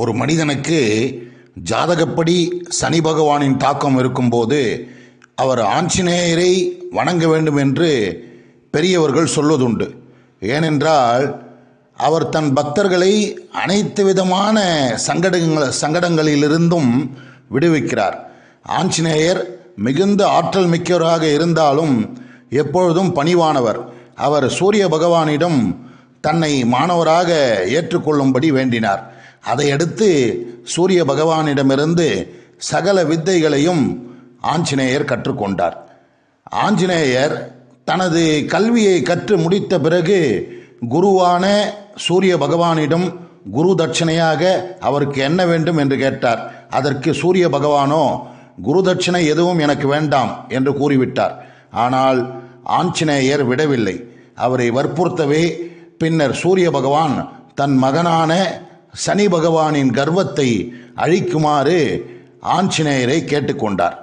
ஒரு மனிதனுக்கு ஜாதகப்படி சனி பகவானின் தாக்கம் இருக்கும்போது அவர் ஆஞ்சநேயரை வணங்க வேண்டும் என்று பெரியவர்கள் சொல்வதுண்டு. ஏனென்றால் அவர் தன் பக்தர்களை அனைத்து விதமான சங்கடங்கள் சங்கடங்களிலிருந்தும் விடுவிக்கிறார். ஆஞ்சநேயர் மிகுந்த ஆற்றல் மிக்கவராக இருந்தாலும் எப்பொழுதும் பணிவானவர். அவர் சூரிய பகவானிடம் தன்னை மாணவராக ஏற்றுக்கொள்ளும்படி வேண்டினார். அதையடுத்து சூரிய பகவானிடமிருந்து சகல வித்தைகளையும் ஆஞ்சநேயர் கற்றுக்கொண்டார். ஆஞ்சநேயர் தனது கல்வியை கற்று முடித்த பிறகு குருவான சூரிய பகவானிடம் குரு தட்சணையாக அவருக்கு என்ன வேண்டும் என்று கேட்டார். அதற்கு சூரிய பகவானோ குரு தட்சணை எதுவும் எனக்கு வேண்டாம் என்று கூறிவிட்டார். ஆனால் ஆஞ்சநேயர் விடவில்லை. அவரை வற்புறுத்தவே பின்னர் சூரிய பகவான் தன் மகனான சனி பகவானின் கர்வத்தை அழிக்குமாறு ஆஞ்சநேயரை கேட்டுக்கொண்டார்.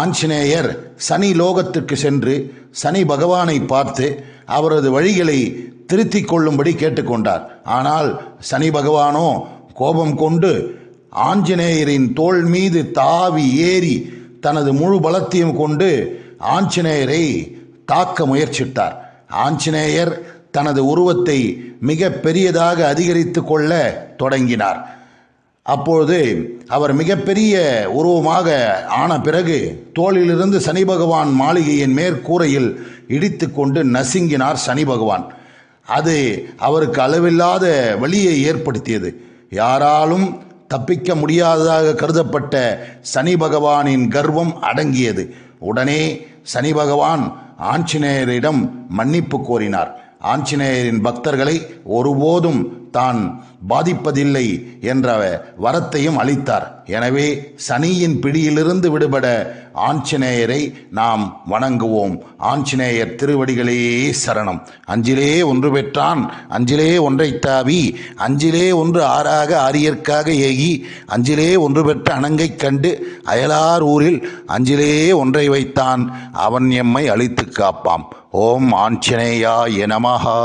ஆஞ்சநேயர் சனி லோகத்திற்கு சென்று சனி பகவானை பார்த்து அவரது வழிகளை திருத்தி கொள்ளும்படி கேட்டுக்கொண்டார். ஆனால் சனி பகவானோ கோபம் கொண்டு ஆஞ்சநேயரின் தோள் மீது தாவி ஏறி தனது முழு பலத்தையும் கொண்டு ஆஞ்சநேயரை தாக்க முயற்சித்தார். ஆஞ்சநேயர் தனது உருவத்தை மிக பெரியதாக அதிகரித்து கொள்ள தொடங்கினார். அப்பொழுது அவர் மிகப்பெரிய உருவமாக ஆன பிறகு தோளிலிருந்து சனி பகவான் மாளிகையின் மேற்கூரையில் இடித்து கொண்டு நசுங்கினார் சனி பகவான். அது அவருக்கு அளவில்லாத வலியை ஏற்படுத்தியது. யாராலும் தப்பிக்க முடியாததாக கருதப்பட்ட சனி பகவானின் கர்வம் அடங்கியது. உடனே சனி பகவான் ஆஞ்சநேயரிடம் மன்னிப்பு கோரினார். ஆஞ்சநேயரின் பக்தர்களை ஒருபோதும் தான் பாதிப்பதில்லை என்ற வரத்தையும் அளித்தார். எனவே சனியின் பிடியிலிருந்து விடுபட ஆஞ்சநேயரை நாம் வணங்குவோம். ஆஞ்சநேயர் திருவடிகளே சரணம். அஞ்சிலே ஒன்று பெற்றான் அஞ்சிலே ஒன்றை தாவி அஞ்சிலே ஒன்று ஆறாக ஆரியற்காக ஏகி அஞ்சிலே ஒன்று பெற்ற அணங்கை கண்டு அயலார் ஊரில் அஞ்சிலே ஒன்றை வைத்தான். அவன் எம்மை அழித்து காப்பாம். ஓம் ஆஞ்சநேயா எனமஹா